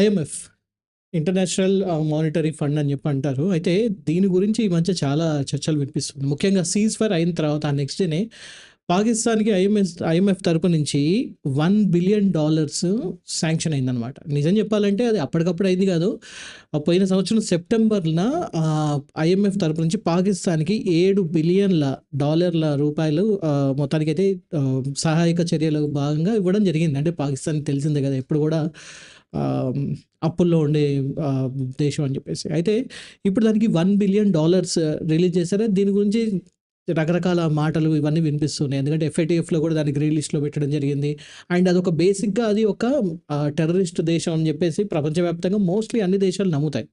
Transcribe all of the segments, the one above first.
IMF international monetary fund అని చెప్పి అంటారు. అయితే దీని గురించి ఈ మధ్య చాలా చర్చలు వినిపిస్తుంది. ముఖ్యంగా సీజ్ ఫైర్ అయిన తర్వాత నెక్స్ట్ డేనే పాకిస్తాన్కి ఐఎంఎస్ ఐఎంఎఫ్ తరపు నుంచి వన్ బిలియన్ డాలర్స్ శాంక్షన్ అయిందనమాట నిజం చెప్పాలంటే అది అప్పటికప్పుడు అయింది కాదు. పోయిన సంవత్సరం సెప్టెంబర్న ఐఎంఎఫ్ తరపు నుంచి పాకిస్తాన్కి ఏడు బిలియన్ల డాలర్ల రూపాయలు మొత్తానికి మొత్తానికైతే సహాయక చర్యల భాగంగా ఇవ్వడం జరిగింది. అంటే పాకిస్తాన్ తెలిసిందే కదా ఎప్పుడు కూడా అప్పుల్లో ఉండే దేశం అని చెప్పేసి. అయితే ఇప్పుడు దానికి వన్ బిలియన్ డాలర్స్ రిలీజ్ చేశారు. దీని గురించి రకరకాల మాటలు ఇవన్నీ వినిపిస్తున్నాయి. ఎందుకంటే ఎఫ్ఐటిఎఫ్లో కూడా దానికి లిస్ట్లో పెట్టడం జరిగింది. అండ్ అదొక బేసిక్గా అది ఒక టెర్రరిస్ట్ దేశం అని చెప్పేసి ప్రపంచవ్యాప్తంగా మోస్ట్లీ అన్ని దేశాలు నమ్ముతాయి.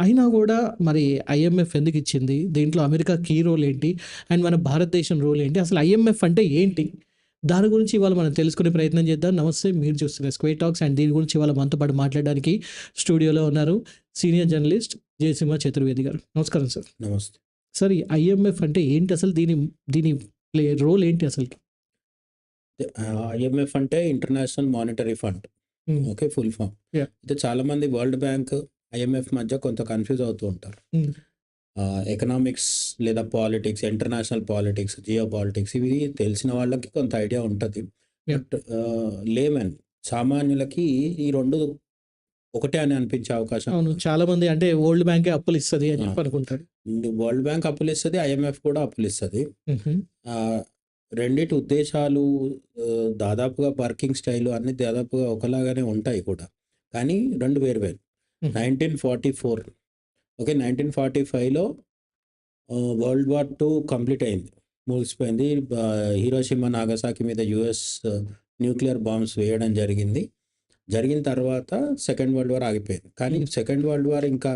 అయినా కూడా మరి ఐఎంఎఫ్ ఎందుకు ఇచ్చింది? దీంట్లో అమెరికా కీ రోల్ ఏంటి? అండ్ మన భారతదేశం రోల్ ఏంటి? అసలు ఐఎంఎఫ్ అంటే ఏంటి? దాని గురించి ఇవాళ మనం తెలుసుకునే ప్రయత్నం చేద్దాం. నమస్తే మీరు చూస్తున్నారు స్క్వేర్ టాక్స్ అండ్ దీని గురించి ఇవాళ మనతో పాటు మాట్లాడడానికి స్టూడియోలో ఉన్నారు సీనియర్ జర్నలిస్ట్ జయసింహ చతుర్వేది గారు. నమస్కారం సార్. నమస్తే. సార్ ఈ ఐఎంఎఫ్ అంటే ఏంటి అసలు? దీని దీని ప్లే రోల్ ఏంటి అసలు? ఐఎంఎఫ్ అంటే international monetary fund. Okay full form. అయితే చాలా మంది వరల్డ్ బ్యాంక్ ఐఎంఎఫ్ మధ్య కొంత కన్ఫ్యూజ్ అవుతూ ఉంటారు. ఎకనామిక్స్ లేదా politics international politics geopolitics ఇవి తెలిసిన వాళ్ళకి కొంత ఐడియా ఉంటుంది. బట్ లేమన్ సామాన్యులకి ఈ రెండు ఒకటే అని అనిపించే అవకాశం. అవును. చాలా మంది అంటే వరల్డ్ బ్యాంకే అప్పులు ఇస్తుంది అని చెప్పి అనుకుంటారు. వరల్డ్ బ్యాంక్ అప్పులు ఇస్తుంది ఐఎంఎఫ్ కూడా అప్పులు ఇస్తుంది. రెండిటి ఉద్దేశాలు దాదాపుగా వర్కింగ్ స్టైల్ అన్ని దాదాపుగా ఒకలాగానే ఉంటాయి కూడా. కానీ రెండు వేరు వేరు. Nineteen forty four okay nineteen forty ఫైవ్లో వరల్డ్ వార్ టూ కంప్లీట్ అయింది. ముగిసిపోయింది. హీరోషిమా నాగసాకి మీద యుఎస్ న్యూక్లియర్ బాంబ్స్ వేయడం జరిగింది. జరిగిన తర్వాత సెకండ్ వరల్డ్ వార్ ఆగిపోయింది. కానీ. సెకండ్ వరల్డ్ వార్ ఇంకా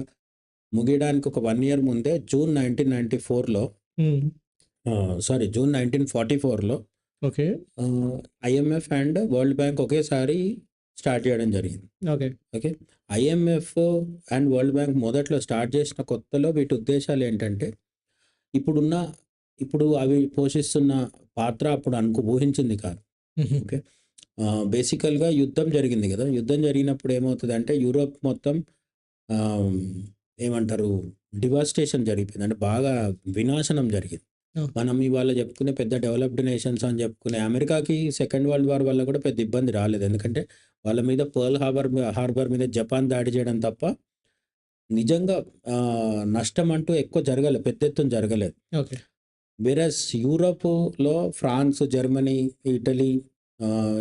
ముగియడానికి ఒక వన్ ఇయర్ ముందే జూన్ నైన్టీన్ నైన్టీ ఫోర్లో. సారీ జూన్ నైన్టీన్ ఫార్టీ ఫోర్లో okay. IMF and world bank ఒకేసారి స్టార్ట్ చేయడం జరిగింది. Okay. Okay? IMF and world bank మొదట్లో స్టార్ట్ చేసిన కొత్తలో వీటి ఉద్దేశాలు ఏంటంటే ఇప్పుడున్న ఇప్పుడు అవి పోషిస్తున్న పాత్ర అప్పుడు అనుకు ఊహించింది కాదు. మ్మ్. బేసికల్గా యుద్ధం జరిగింది కదా? యుద్ధం జరిగినప్పుడు ఏమవుతుంది అంటే యూరోప్ మొత్తం ఏమంటారు డివాస్టేషన్ జరిగిపోయింది. అంటే బాగా వినాశనం జరిగింది. మనం ఇవాళ చెప్పుకునే పెద్ద డెవలప్డ్ నేషన్స్ అని చెప్పుకునే అమెరికాకి సెకండ్ వరల్డ్ వార్ వల్ల కూడా పెద్ద ఇబ్బంది రాలేదు. ఎందుకంటే వాళ్ళ మీద పర్ల్ హార్బర్ హార్బర్ మీద జపాన్ దాడి చేయడం తప్ప నిజంగా నష్టం అంటూ ఎక్కువ జరగలేదు పెద్ద ఎత్తున జరగలేదు ఓకే. వేరస్ యూరోప్లో ఫ్రాన్స్ జర్మనీ ఇటలీ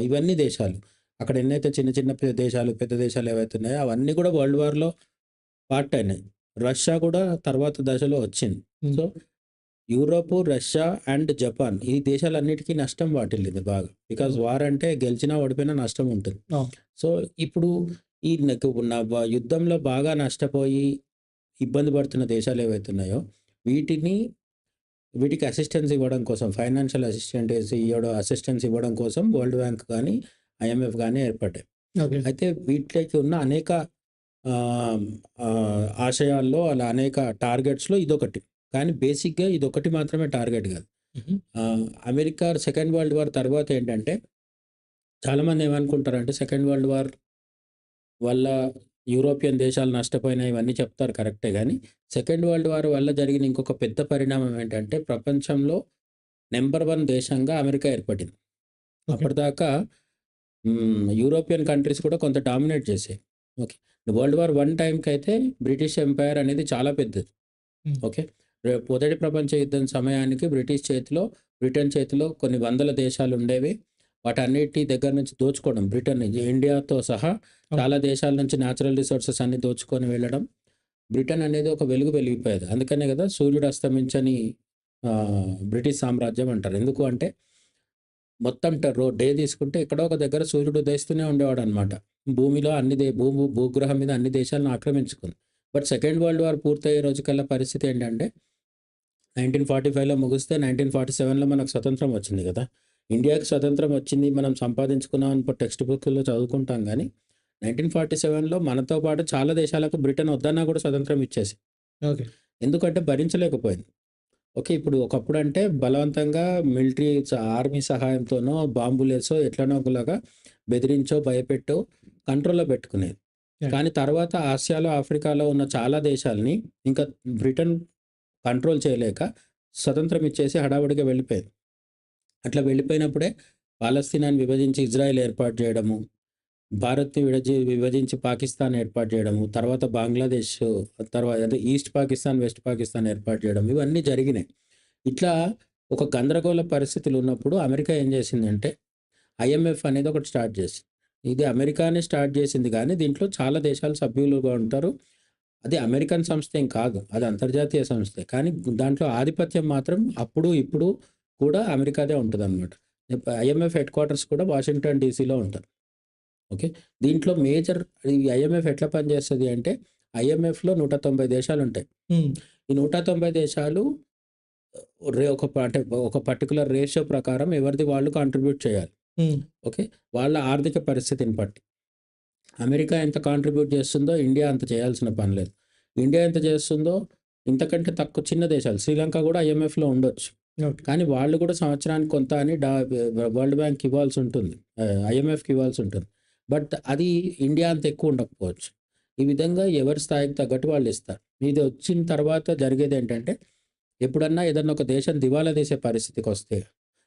ఇవన్నీ దేశాలు అక్కడ ఎన్నైతే చిన్న చిన్న దేశాలు పెద్ద దేశాలు ఏవైతే ఉన్నాయో అవన్నీ కూడా వరల్డ్ వార్లో పార్ట్ అయినాయి. రష్యా కూడా తర్వాత దశలో వచ్చింది. So Europe Russia and Japan ఈ దేశాలన్నిటికీ నష్టం వాటిల్లింది బాగా. బికాజ్ వార్ అంటే గెలిచినా ఓడిపోయినా నష్టం ఉంటుంది. సో ఇప్పుడు ఈ యుద్ధంలో బాగా నష్టపోయి ఇబ్బంది పడుతున్న దేశాలు ఏవైతే ఉన్నాయో వీటిని వీటికి అసిస్టెన్స్ ఇవ్వడం కోసం ఫైనాన్షియల్ అసిస్టెంట్ ఇవ్వడం అసిస్టెన్స్ ఇవ్వడం కోసం వరల్డ్ బ్యాంక్ కానీ ఐఎంఎఫ్ కానీ ఏర్పడ్డాయి. అయితే వీటికి ఉన్న అనేక ఆశయాల్లో అలా అనేక టార్గెట్స్లో ఇదొకటి. కానీ బేసిక్గా ఇదొకటి మాత్రమే టార్గెట్ కాదు. అమెరికా సెకండ్ వరల్డ్ వార్ తర్వాత ఏంటంటే చాలామంది ఏమనుకుంటారంటే సెకండ్ వరల్డ్ వార్ వల్ల యూరోపియన్ దేశాలు నష్టపోయినాయి ఇవన్నీ చెప్తారు కరెక్టే కానీ సెకండ్ వరల్డ్ వార్ వల్ల జరిగిన ఇంకొక పెద్ద పరిణామం ఏంటంటే ప్రపంచంలో నెంబర్ వన్ దేశంగా అమెరికా ఏర్పడింది. అప్పటిదాకా యూరోపియన్ కంట్రీస్ కూడా కొంత డామినేట్ చేసాయి. ఓకే. వరల్డ్ వార్ వన్ టైంకి అయితే బ్రిటిష్ ఎంపైర్ అనేది చాలా పెద్దది. ఓకే. మొదటి ప్రపంచ యుద్ధం సమయానికి బ్రిటిష్ చేతిలో బ్రిటన్ చేతిలో కొన్ని వందల దేశాలు ఉండేవి. వాటన్నిటి దగ్గర నుంచి దోచుకోవడం బ్రిటన్ ఇండియాతో సహా చాలా దేశాల నుంచి న్యాచురల్ రిసోర్సెస్ అన్ని దోచుకొని వెళ్ళడం. బ్రిటన్ అనేది ఒక వెలుగు వెలిగిపోయేది. అందుకనే కదా సూర్యుడు అస్తమించని బ్రిటిష్ సామ్రాజ్యం అంటారు. ఎందుకు అంటే మొత్తం రో డే తీసుకుంటే ఎక్కడో ఒక దగ్గర సూర్యుడు ఉదయిస్తూనే ఉండేవాడు అనమాట భూమిలో అన్ని దే భూమి భూగ్రహం మీద అన్ని దేశాలను ఆక్రమించుకుంది. బట్ సెకండ్ వరల్డ్ వార్ పూర్తయ్యే రోజుకల్లా పరిస్థితి ఏంటంటే నైన్టీన్ ఫార్టీ ఫైవ్లో ముగిస్తే నైన్టీన్ ఫార్టీ సెవెన్లో మనకు స్వతంత్రం వచ్చింది కదా. ఇండియాకి స్వతంత్రం వచ్చింది మనం సంపాదించుకున్నాం అని టెక్స్ట్ బుక్లో చదువుకుంటాం కానీ నైన్టీన్ ఫార్టీ సెవెన్లో మనతో పాటు చాలా దేశాలకు బ్రిటన్ వద్దన్నా కూడా స్వతంత్రం ఇచ్చేసి ఓకే. ఎందుకంటే భరించలేకపోయింది. ఓకే ఇప్పుడు ఒకప్పుడు అంటే బలవంతంగా మిలిటరీ ఆర్మీ సహాయంతోనో బాంబులేసో ఎట్లనో ఒకలాగా బెదిరించో భయపెట్టో కంట్రోల్లో పెట్టుకునేది. కానీ తర్వాత ఆసియాలో, ఆఫ్రికాలో ఉన్న చాలా దేశాల్ని ఇంకా బ్రిటన్ కంట్రోల్ చేయలేక స్వతంత్రం ఇచ్చేసి హడావుడిగా వెళ్ళిపోయింది. అట్లా వెళ్ళిపోయినప్పుడే పాలస్తీనాని విభజించి ఇజ్రాయెల్ ఏర్పాటు చేయడము, భారత్‌ని విడజి విభజించి పాకిస్తాన్ ఏర్పాటు చేయడము, తర్వాత బంగ్లాదేశ్ తర్వాత అంటే ఈస్ట్ పాకిస్తాన్, వెస్ట్ పాకిస్తాన్ ఏర్పాటు చేయడం ఇవన్నీ జరిగినాయి. ఇట్లా ఒక గందరగోళ పరిస్థితులు ఉన్నప్పుడు అమెరికా ఏం చేసిందంటే ఐఎంఎఫ్ అనేది ఒకటి స్టార్ట్ చేసింది. ఇది అమెరికానే స్టార్ట్ చేసింది కానీ దీంట్లో చాలా దేశాలు సభ్యులుగా ఉంటారు. అది అమెరికన్ సంస్థ ఏం కాదు. అది అంతర్జాతీయ సంస్థే. కానీ దాంట్లో ఆధిపత్యం మాత్రం అప్పుడు, ఇప్పుడు కూడా అమెరికాదే ఉంటదనమాట. ఐఎంఎఫ్ హెడ్ క్వార్టర్స్ కూడా వాషింగ్టన్ డీసీలో ఉంటది. ఓకే. దీంట్లో మేజర్ ఈ ఐఎంఎఫ్ ఎట్లా పనిచేస్తది అంటే ఐఎంఎఫ్‌లో 190 దేశాలుంటాయి. హ్మ్. ఈ 190 దేశాలు రే ఒక ఒక పర్టిక్యులర్ రేషియో ప్రకారం ఎవరిది వాళ్ళు కాంట్రిబ్యూట్ చేయాలి. ఓకే. వాళ్ళ ఆర్థిక పరిస్థితిని బట్టి. అమెరికా ఎంత కాంట్రిబ్యూట్ చేస్తుందో ఇండియా అంత చేయాల్సిన పని లేదు. ఇండియా ఎంత చేస్తుందో ఇంతకంటే తక్కువ చిన్న దేశాలు శ్రీలంక కూడా ఐఎంఎఫ్‌లో ఉండొచ్చు. కానీ వాళ్ళు కూడా సంవత్సరానికి కొంత అని డా వరల్డ్ బ్యాంక్‌కి ఇవ్వాల్సి ఉంటుంది. ఐఎంఎఫ్‌కి ఇవ్వాల్సి ఉంటుంది. బట్ అది ఇండియా అంత ఎక్కువ ఉండకపోవచ్చు. ఈ విధంగా ఎవరి స్థాయికి తగ్గట్టు వాళ్ళు ఇస్తారు. ఇది వచ్చిన తర్వాత జరిగేదేంటంటే ఎప్పుడన్నా ఏదన్నా ఒక దేశం దివాలా తీసే పరిస్థితికొస్తే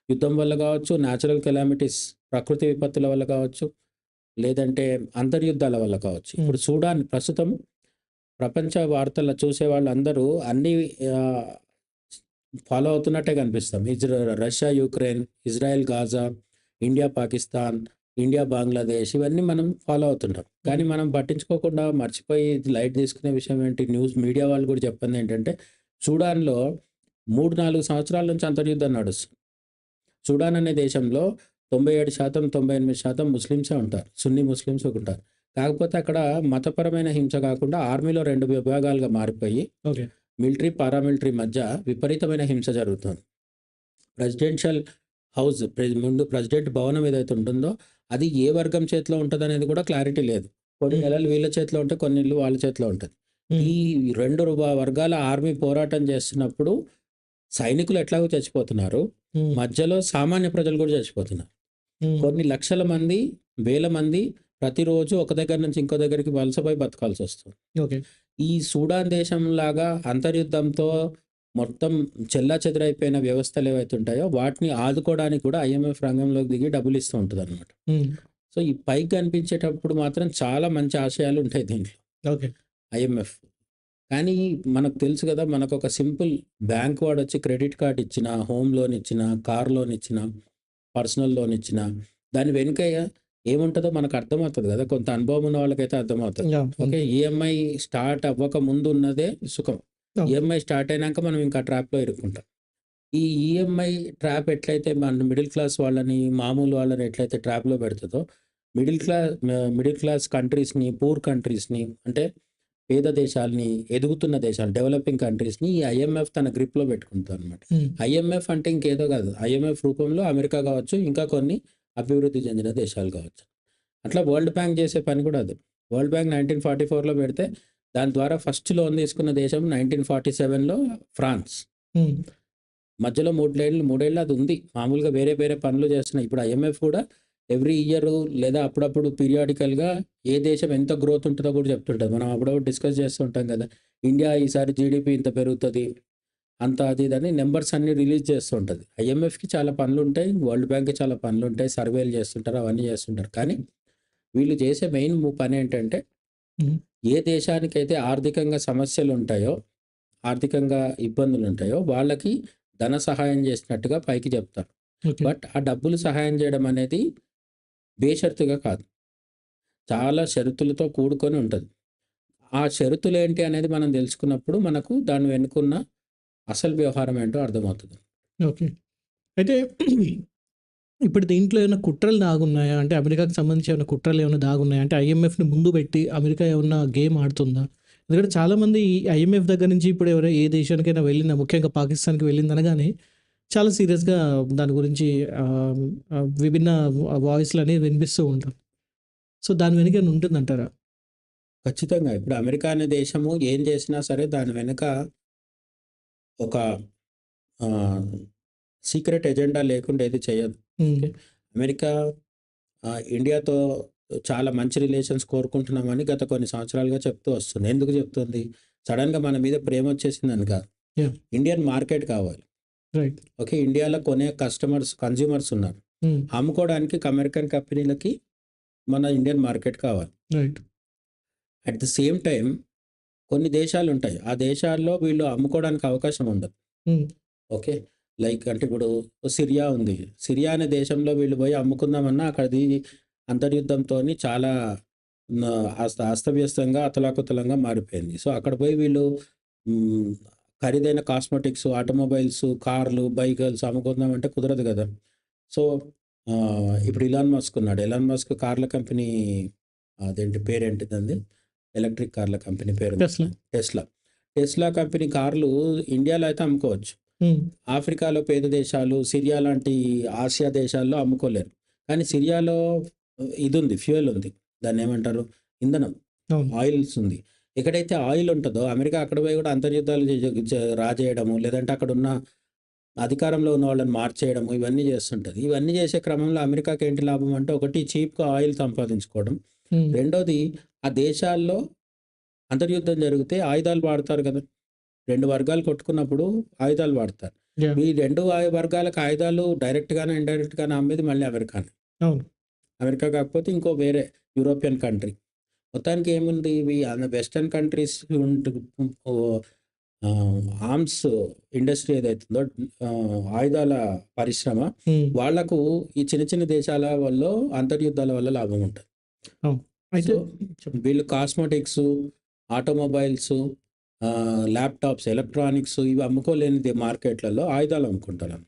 యుద్ధం వల్ల కావచ్చు, న్యాచురల్ కెలామిటీస్ ప్రకృతి విపత్తుల వల్ల కావచ్చు, లేదంటే అంతర్యుద్ధాల వల్ల కావచ్చు. ఇప్పుడు సూడాన్ ప్రస్తుతం ప్రపంచ వార్తల్లో చూసే వాళ్ళందరూ అన్నీ ఫాలో అవుతున్నట్టే కనిపిస్తాం. ఇజ్రా Russia, Ukraine, Israel, Gaza, India, Pakistan, India, Bangladesh ఇవన్నీ మనం ఫాలో అవుతుంటాం. కానీ మనం పట్టించుకోకుండా మర్చిపోయి లైట్ తీసుకునే విషయం ఏంటి న్యూస్ మీడియా వాళ్ళు కూడా చెప్పింది ఏంటంటే సూడాన్‌లో 3, 4 సంవత్సరాల నుంచి అంతర్యుద్ధం నడుస్తుంది. సూడాన్ అనే దేశంలో 97% 98% ముస్లిమ్సే ఉంటారు. సున్నీ ముస్లిమ్స్ ఉంటారు. కాకపోతే అక్కడ మతపరమైన హింస కాకుండా ఆర్మీలో 2 విభాగాలుగా మారిపోయి. మిలిటరీ, పారామిలిటరీ మధ్య విపరీతమైన హింస జరుగుతుంది. ప్రెసిడెన్షియల్ హౌస్ ముందు ప్రెసిడెంట్ భవనం ఏదైతే ఉంటుందో అది ఏ వర్గం చేతిలో ఉంటదనేది కూడా క్లారిటీ లేదు. కొన్ని. నెలలు వీళ్ళ చేతిలో ఉంటే కొన్ని ఇల్లు వాళ్ళ చేతిలో ఉంటది. ఈ 2 వ వర్గాల ఆర్మీ పోరాటం చేస్తున్నప్పుడు సైనికులు ఎట్లాగో చచ్చిపోతున్నారు. మధ్యలో సామాన్య ప్రజలు కూడా చచ్చిపోతున్నారు. కొన్ని లక్షల మంది, వేల మంది ప్రతిరోజు ఒక దగ్గర నుంచి ఇంకో దగ్గరికి వలసపోయి బతకాల్సొస్తుంది. ఓకే. ఈ సూడాన్ దేశంలాగా అంతర్యుద్ధంతో మొత్తం చెల్లాచెదరైపోయిన వ్యవస్థలు ఏవైతే ఉంటాయో వాటిని ఆదుకోవడానికి కూడా ఐఎంఎఫ్ రంగంలోకి దిగి డబ్బులు ఇస్తూ ఉంటదనమాట. హ్మ్. సో, ఈ పైకి కనిపించేటప్పుడు మాత్రం చాలా మంచి ఆశయాలు ఉంటాయి దీంట్లో. ఓకే. ఐఎంఎఫ్. కానీ మనకు తెలుసు కదా! మనకొక సింపుల్ బ్యాంక్ వాడొచ్చి క్రెడిట్ కార్డ్ ఇచ్చినా, హోమ్ లోన్ ఇచ్చినా, కార్ లోన్ ఇచ్చినా, పర్సనల్ లోన్ ఇచ్చినా దాని వెనుక ఏముంటదో మనకు అర్థమవుతది కదా! కొంత అనుభవం ఉన్న వాళ్ళకైతే అర్థమవుతది. ఓకే. ఈఎంఐ స్టార్ట్ అవ్వక ముందు ఉన్నదే సుఖం. ఈఎంఐ స్టార్ట్ అయినాక మనం ఇంకా ట్రాప్‌లో ఇరుక్కుంటాం. ఈ ఈఎంఐ ట్రాప్ ఎట్లయితే మన మిడిల్ క్లాస్ వాళ్ళని, మామూలు వాళ్ళని ఎట్లయితే ట్రాప్‌లో పెడుతదో మిడిల్ క్లా మ మిడిల్ క్లాస్ కంట్రీస్‌ని, పూర్ కంట్రీస్‌ని అంటే పేద దేశాల్ని, ఎదుగుతున్న దేశాలు డెవలపింగ్ కంట్రీస్‌ని ఈ ఐఎంఎఫ్ తన గ్రిప్‌లో పెట్టుకుంటదనమాట. హ్మ్. ఐఎంఎఫ్ అంటే ఇంకేదో కాదు. ఐఎంఎఫ్ రూపంలో అమెరికా కావచ్చు, ఇంకా కొన్ని అభివృద్ధి చెందిన దేశాలు కావచ్చు. అట్లా వరల్డ్ బ్యాంక్ చేసే పని కూడా అదే. వరల్డ్ బ్యాంక్ 1944లో పెడితే దాని ద్వారా ఫస్ట్ లోన్ తీసుకున్న దేశం 1947లో ఫ్రాన్స్. హ్మ్. మధ్యలో మూడేళ్ళు మూడేళ్ళు అది ఉంది. మామూలుగా వేరే వేరే పనులు చేస్తున్నాయి. ఇప్పుడు ఐఎంఎఫ్ కూడా ఎవ్రీ ఇయర్ లేదా అప్పుడప్పుడు పీరియాడికల్‌గా ఏ దేశం ఎంత గ్రోత్ ఉంటదో కూడా చెప్తుంటది. మనం అప్పుడప్పుడు డిస్కస్ చేస్తుంటాం కదా! ఇండియా ఈసారి జీడీపీ ఇంత పెరుగుతది. అంత అది ఇదని నంబర్స్ అన్నీ రిలీజ్ చేస్తూ ఉంటది. ఐఎంఎఫ్‌కి చాలా పనులుంటాయి. వరల్డ్ బ్యాంక్‌కి చాలా పనులుంటాయి. సర్వేలు చేస్తుంటారు. అవన్నీ చేస్తుంటారు. కానీ వీళ్ళు చేసే మెయిన్ పనేంటంటే హ్మ్. ఏ దేశానికైతే ఆర్థికంగా సమస్యలుంటాయో, ఆర్థికంగా ఇబ్బందులుంటాయో వాళ్ళకి ధన సహాయం చేసినట్టుగా పైకి చెప్తారు. బట్ ఆ డబ్బులు సహాయం చేయడం అనేది బేషరతుగా కాదు. చాలా షరతులతో కూడుకొని ఉంటుంది ఆ షరతులు ఏంటి అనేది మనం తెలుసుకున్నప్పుడు మనకు దాని వెనుకున్న అసలు వ్యవహారం ఏంటో అర్థమవుతుంది ఓకే. అయితే ఇప్పుడు దీంట్లో ఏమైనా కుట్రలు దాగున్నాయా? అంటే అమెరికాకి సంబంధించి ఏమైనా కుట్రలు ఏమైనా దాగున్నాయా? అంటే ఐఎంఎఫ్‌ని ముందు పెట్టి అమెరికా ఏమైనా గేమ్ ఆడుతుందా? ఎందుకంటే చాలామంది ఈ ఐఎంఎఫ్ దగ్గర నుంచి ఇప్పుడు ఎవరైనా ఏ దేశానికైనా వెళ్ళినా ముఖ్యంగా పాకిస్తాన్‌కి వెళ్ళిందనగానే చాలా సీరియస్‌గా దాని గురించి విభిన్న వాయిస్‌లనేవి వినిపిస్తూ ఉంటాం. సో, దాని వెనుక ఉంటుందంటారా? ఖచ్చితంగా. ఇప్పుడు అమెరికా అనే దేశము ఏం చేసినా సరే దాని వెనక ఒక సీక్రెట్ ఎజెండా లేకుండా ఏది చేయదు. అమెరికా ఇండియాతో చాలా మంచి రిలేషన్స్ కోరుకుంటున్నామని గత కొన్ని సంవత్సరాలుగా చెప్తూ వస్తుంది ఎందుకు చెప్తుంది సడన్గా మన మీద ప్రేమ కాదు Yeah. ఇండియన్ మార్కెట్ కావాలి ఓకే ఇండియాలో కొనే కస్టమర్స్ కన్జ్యూమర్స్ ఉన్నారు. అమ్ముకోవడానికి అమెరికన్ కంపెనీలకి మన ఇండియన్ మార్కెట్ కావాలి. Right at the same time కొన్ని దేశాలు ఉంటాయి. ఆ దేశాల్లో వీళ్ళు అమ్ముకోవడానికి అవకాశం ఉండదు. ఓకే లైక్ అంటే ఇప్పుడు సిరియా ఉంది. సిరియా అనే దేశంలో వీళ్ళు పోయి అమ్ముకుందామన్నా అక్కడది అంతర్యుద్ధంతో చాలా అస్త అస్తవ్యస్తంగా అతలాకుతలంగా మారిపోయింది. సో అక్కడ పోయి వీళ్ళు ఖరీదైన కాస్మెటిక్స్ ఆటోమొబైల్స్ కార్లు బైకల్స్ అమ్ముకుందామంటే కుదరదు కదా. సో ఇప్పుడు ఇలాన్ మస్క్ ఉన్నాడు. ఎలాన్ మస్క్ కార్ల కంపెనీ అదేంటి పేరేంటిదండి ఎలక్ట్రిక్ కార్ల కంపెనీ పేరు టెస్లా టెస్లా టెస్లా కంపెనీ కార్లు ఇండియాలో అయితే అమ్ముకోవచ్చు. ఆఫ్రికాలో పేద దేశాలు సిరియా లాంటి ఆసియా దేశాల్లో అమ్ముకోలేరు. కానీ సిరియాలో ఇది ఉంది ఫ్యూయల్ ఉంది. దాన్ని ఏమంటారు? ఇంధనం. ఆయిల్స్ ఉంది. ఎక్కడైతే ఆయిల్ ఉంటుందో అమెరికా అక్కడ పోయి కూడా అంతర్యుద్ధాలు రాజేయడము లేదంటే అక్కడ ఉన్న అధికారంలో ఉన్న వాళ్ళని మార్చేయడము ఇవన్నీ చేస్తుంటుంది. ఇవన్నీ చేసే క్రమంలో అమెరికాకి ఏంటి లాభం అంటే ఒకటి చీప్గా ఆయిల్ సంపాదించుకోవడం. రెండోది ఆ దేశాల్లో అంతర్యుద్ధం జరిగితే ఆయుధాలు వాడతారు కదా. రెండు వర్గాలు కొట్టుకున్నప్పుడు ఆయుధాలు వాడతారు. ఈ రెండు ఆయ- వర్గాలకు ఆయుధాలు డైరెక్ట్గానే ఇండైరెక్ట్గానే అమ్మేది మళ్ళీ అమెరికానే. అమెరికా కాకపోతే ఇంకో వేరే యూరోపియన్ కంట్రీ. మొత్తానికి ఏముంది? ఇవి వెస్టర్న్ కంట్రీస్ ఆర్మ్స్ ఇండస్ట్రీ ఏదైతుందో ఆయుధాల పరిశ్రమ వాళ్ళకు ఈ చిన్న చిన్న దేశాల వల్ల అంతర్యుద్ధాల వల్ల లాభం ఉంటుంది. అయితే వీళ్ళు కాస్మెటిక్స్ ఆటోమొబైల్స్ ల్యాప్టాప్స్ ఎలక్ట్రానిక్స్ ఇవి అమ్ముకోలేని మార్కెట్లలో ఆయుధాలు అమ్ముకుంటారు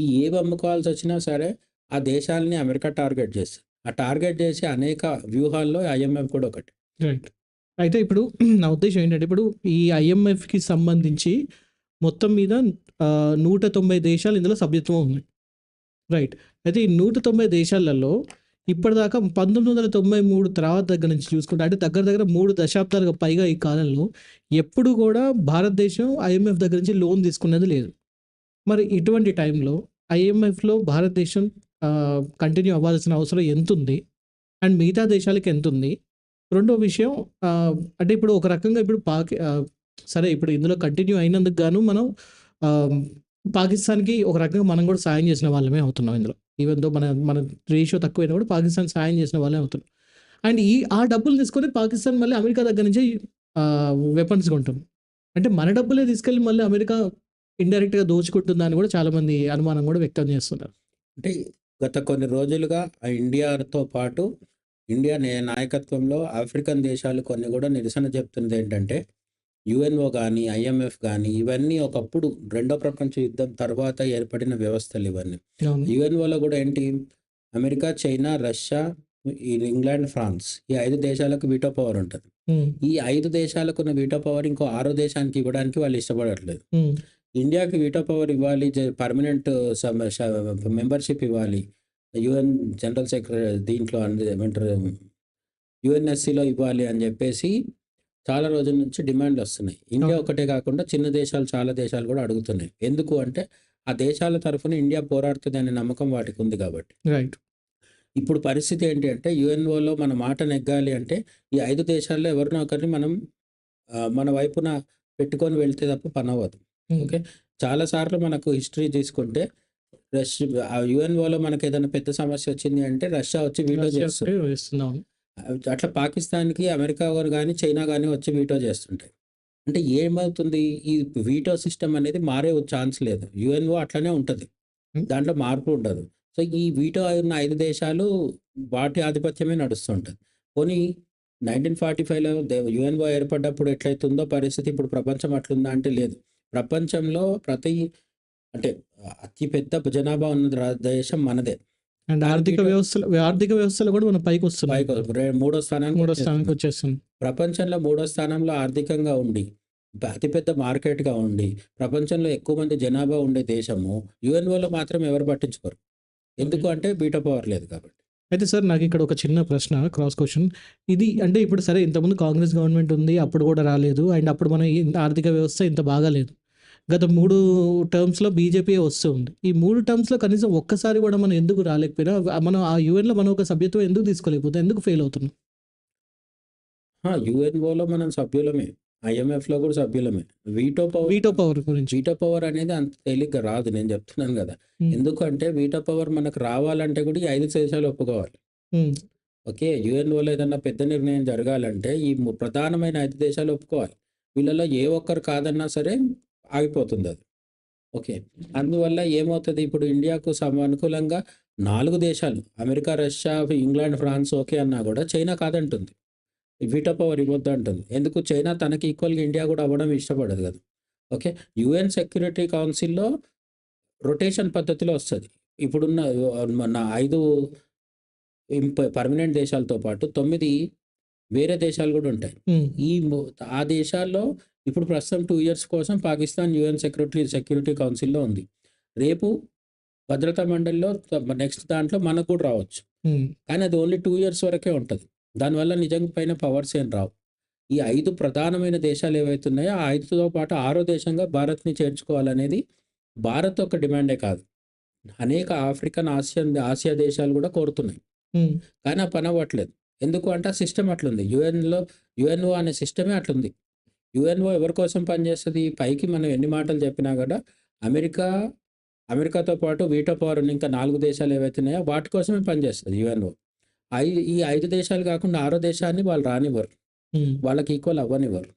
ఈ ఏవి అమ్ముకోవాల్సి వచ్చినా సరే ఆ దేశాలని అమెరికా టార్గెట్ చేస్తుంది. ఆ టార్గెట్ చేసే అనేక వ్యూహాల్లో ఐఎంఎఫ్ కూడా ఒకటి. రైట్. అయితే ఇప్పుడు నా ఉద్దేశం ఏంటంటే ఇప్పుడు ఈ ఐఎంఎఫ్కి సంబంధించి మొత్తం మీద నూట తొంభై దేశాలు ఇందులో సభ్యత్వం ఉన్నాయి. రైట్. అయితే ఈ నూట తొంభై దేశాలలో ఇప్పటిదాకా పంతొమ్మిది వందల తొంభై మూడు తర్వాత దగ్గర నుంచి చూసుకుంటే అంటే దగ్గర దగ్గర మూడు దశాబ్దాలకు పైగా ఈ కాలంలో ఎప్పుడు కూడా భారతదేశం ఐఎంఎఫ్ దగ్గర నుంచి లోన్ తీసుకున్నది లేదు. మరి ఇటువంటి టైంలో ఐఎంఎఫ్లో భారతదేశం కంటిన్యూ అవ్వాల్సిన అవసరం ఎంత ఉంది అండ్ మిగతా దేశాలకి ఎంత ఉంది రెండో విషయం అంటే ఇప్పుడు ఒక రకంగా ఇప్పుడు పాకి సరే ఇప్పుడు ఇందులో కంటిన్యూ అయినందుకు గాను మనం పాకిస్తాన్కి ఒక రకంగా మనం కూడా సాయం చేసిన వాళ్ళమే అవుతున్నాం ఇందులో. ఈవెన్ దో మన మన రేషియో తక్కువైనా కూడా పాకిస్తాన్ సాయం చేసిన వాళ్ళే అవుతున్నాం. అండ్ ఈ ఆ డబ్బులు తీసుకొని పాకిస్తాన్ మళ్ళీ అమెరికా దగ్గర నుంచి వెపన్స్ కొంటుంది అంటే మన డబ్బులే తీసుకెళ్ళి మళ్ళీ అమెరికా ఇండైరెక్ట్గా దోచుకుంటుందని కూడా చాలామంది అనుమానం కూడా వ్యక్తం చేస్తున్నారు. అంటే గత కొన్ని రోజులుగా ఆ ఇండియాతో పాటు ఇండియా నాయకత్వంలో ఆఫ్రికన్ దేశాలు కొన్ని కూడా నిరసన చెప్తున్నది ఏంటంటే యుఎన్ఓ కానీ ఐఎంఎఫ్ కానీ ఇవన్నీ ఒకప్పుడు రెండో ప్రపంచ యుద్ధం తర్వాత ఏర్పడిన వ్యవస్థలు ఇవన్నీ. యుఎన్ఓలో కూడా ఏంటి? America China Russia England France ఈ ఐదు దేశాలకు వీటో పవర్ ఉంటుంది. ఈ ఐదు దేశాలకు ఉన్న వీటో పవర్ ఇంకో ఆరో దేశానికి ఇవ్వడానికి వాళ్ళు ఇష్టపడట్లేదు. ఇండియాకి వీటో పవర్ ఇవ్వాలి పర్మనెంట్ మెంబర్షిప్ ఇవ్వాలి. యుఎన్ జనరల్ సెక్రటరీ దీంట్లో ఏమంటారు యుఎన్ఎస్సిలో ఇవ్వాలి అని చెప్పేసి చాలా రోజుల నుంచి డిమాండ్లు వస్తున్నాయి. ఇండియా. ఒకటే కాకుండా చిన్న దేశాలు చాలా దేశాలు కూడా అడుగుతున్నాయి. ఎందుకు అంటే ఆ దేశాల తరఫున ఇండియా పోరాడుతుంది అనే నమ్మకం వాటికి ఉంది కాబట్టి. రైట్. ఇప్పుడు పరిస్థితి ఏంటి అంటే యుఎన్ఓలో మన మాట నెగ్గాలి అంటే ఈ ఐదు దేశాల్లో ఎవరినో ఒకరిని మనం మన వైపున పెట్టుకొని వెళ్తే తప్ప పని అవ్వదు. ఓకే? చాలా సార్లు మనకు హిస్టరీ తీసుకుంటే రష్యా ఆ యుఎన్ఓలో మనకి ఏదైనా పెద్ద సమస్య వచ్చింది అంటే రష్యా వచ్చి వీటో చేస్తుంది. అట్లా పాకిస్తాన్కి అమెరికా వారు కానీ చైనా కానీ వచ్చి వీటో చేస్తుంటాయి. అంటే ఏమవుతుంది? ఈ వీటో సిస్టమ్ అనేది మారే ఛాన్స్ లేదు. యుఎన్ఓ అట్లనే ఉంటుంది. దాంట్లో మార్పు ఉండదు. సో ఈ వీటో ఉన్న ఐదు దేశాలు వాటి ఆధిపత్యమే నడుస్తుంటుంది. పోనీ నైన్టీన్ ఫార్టీ ఫైవ్లో యుఎన్ఓ ఏర్పడ్డప్పుడు ఎట్లయితుందో పరిస్థితి ఇప్పుడు ప్రపంచం అట్లుందా అంటే లేదు. ప్రపంచంలో ప్రతి అంటే అతి పెద్ద జనాభా ఉన్న దేశం మనదే. అండ్ ఆర్థిక వ్యవస్థలు ఆర్థిక వ్యవస్థలో కూడా మనం పైకి వస్తున్నాం పైకి మూడో స్థానానికి మూడో. స్థానానికి వచ్చేస్తుంది ప్రపంచంలో మూడో స్థానంలో ఆర్థికంగా ఉండి అతిపెద్ద మార్కెట్గా ఉండి ప్రపంచంలో ఎక్కువ మంది జనాభా ఉండే దేశము యుఎన్ఓలో మాత్రం ఎవరు పట్టించుకోరు. ఎందుకు అంటే బీటా పవర్ లేదు కాబట్టి. అయితే సార్ నాకు ఇక్కడ ఒక చిన్న ప్రశ్న క్రాస్ క్వశ్చన్. ఇది అంటే ఇప్పుడు సరే ఇంతకుముందు కాంగ్రెస్ గవర్నమెంట్ ఉంది అప్పుడు కూడా రాలేదు. అండ్ అప్పుడు మన ఆర్థిక వ్యవస్థ ఇంత బాగాలేదు. గత 3 టర్మ్స్‌లో బీజేపీయే వస్తుంది. ఈ 3 టర్మ్స్‌లో కనీసం ఒక్కసారి కూడా మనం ఎందుకు రాలేకపోయినా మనం ఆ యూఎన్‌లో మనం ఒక సభ్యత్వం ఎందుకు తీసుకోలేకపోతున్నాం? ఎందుకు ఫెయిల్ అవుతున్నాం? యూఎన్ఓలో మనం సభ్యులమే. ఐఎంఎఫ్‌లో కూడా సభ్యులమే. వీటో పవర్ వీటో పవర్ గురించి. వీటో పవర్ అనేది అంత తేలిగ్గా రాదు. నేను చెప్తున్నాను కదా! ఎందుకంటే వీటో పవర్ మనకు రావాలంటే కూడా ఈ 5 దేశాలు ఒప్పుకోవాలి. ఓకే. యూఎన్ఓలో ఏదన్నా పెద్ద నిర్ణయం జరగాలంటే ఈ ప్రధానమైన 5 దేశాలు ఒప్పుకోవాలి. వీళ్ళలో ఏ ఒక్కరు కాదన్నా సరే ఆగిపోతుందది. ఓకే. అందువల్ల ఏమవుతది ఇప్పుడు ఇండియాకు సమ అనుకూలంగా 4 దేశాలు America, Russia, England, France okay అన్నా కూడా చైనా కాదంటుంది. వీటో పవర్ ఇవ్వొద్దంటుంది. ఎందుకు చైనా తనకి ఈక్వల్‌గా ఇండియా కూడా అవ్వడం ఇష్టపడదు కదా! ఓకే. యూఎన్ సెక్యూరిటీ కౌన్సిల్‌లో రొటేషన్ పద్ధతిలో వస్తది. ఇప్పుడున్న మన 5 ఇంప పర్మనెంట్ దేశాలతో పాటు 9 వేరే దేశాలు కూడా ఉంటాయి. ఈ ఆ దేశాల్లో ఇప్పుడు ప్రస్తుతం 2 ఇయర్స్ కోసం పాకిస్తాన్ యూఎన్ సెక్యూరిటీ సెక్యూరిటీ కౌన్సిల్‌లో ఉంది. రేపు భద్రతా మండలిలో నెక్స్ట్ దాంట్లో మనకు కూడా రావచ్చు. కానీ అది ఓన్లీ 2 ఇయర్స్ వరకే ఉంటది. దానివల్ల నిజంగా పైన పవర్స్ ఏం రావు. ఈ 5 ప్రధానమైన దేశాలు ఏవైతే ఉన్నాయో ఆ 5తో పాటు ఆరో దేశంగా భారత్‌ని చేర్చుకోవాలనేది భారత్ ఒక డిమాండే కాదు. అనేక ఆఫ్రికన్, ఆసియన్ ఆసియా దేశాలు కూడా కోరుతున్నాయి. కానీ ఆ పని అవ్వట్లేదు. ఎందుకు అంటే ఆ సిస్టమ్ అట్లుంది. యూఎన్‌లో యూఎన్ఓ అనే సిస్టమే అట్లుంది. యూఎన్ఓ ఎవరి కోసం పనిచేస్తది? పైకి మనం ఎన్ని మాటలు చెప్పినా కూడా అమెరికా, అమెరికాతో పాటు వీటో పవర్ ఉన్న ఇంకా 4 దేశాలు ఏవైతే ఉన్నాయో వాటి కోసమే పనిచేస్తది యూఎన్ఓ. ఐ ఈ 5 దేశాలు కాకుండా ఆరో దేశాన్ని వాళ్ళు రానివ్వరు. వాళ్ళకి ఈక్వల్ అవ్వనివ్వరు.